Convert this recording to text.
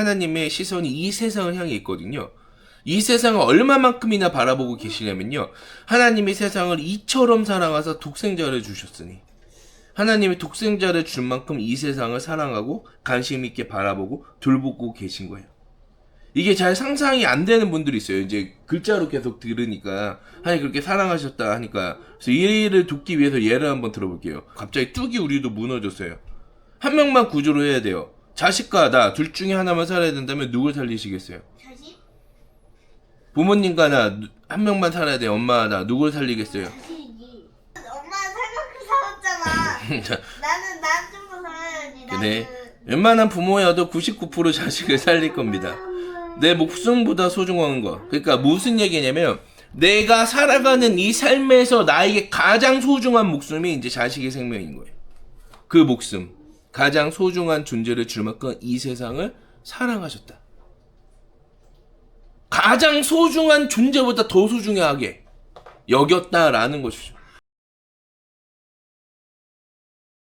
하나님의 시선이 이 세상을 향해 있거든요. 이 세상을 얼마만큼이나 바라보고 계시냐면요. 하나님이 세상을 이처럼 사랑하사 독생자를 주셨으니 하나님이 독생자를 줄 만큼 이 세상을 사랑하고 관심 있게 바라보고 돌보고 계신 거예요. 이게 잘 상상이 안 되는 분들이 있어요. 이제 글자로 계속 들으니까 하나님 그렇게 사랑하셨다 하니까 그래서 이 예를 돕기 위해서 예를 한번 들어볼게요. 갑자기 뚝이 우리도 무너졌어요. 한 명만 구조로 해야 돼요. 자식과 나 둘 중에 하나만 살아야 된다면 누굴 살리시겠어요? 자식? 부모님과 나 한 명만 살아야 돼. 엄마 나 누굴 살리겠어요? 자식이지. 엄마는 살만큼 살았잖아. 자, 나는 난좀더 살아야지. 나는. 네. 웬만한 부모여도 99% 자식을 살릴 겁니다. 내 목숨보다 소중한 거. 그러니까 무슨 얘기냐면 내가 살아가는 이 삶에서 나에게 가장 소중한 목숨이 이제 자식의 생명인 거예요. 그 목숨. 가장 소중한 존재를 줄 만큼 이 세상을 사랑하셨다. 가장 소중한 존재보다 더 소중하게 여겼다라는 것이죠.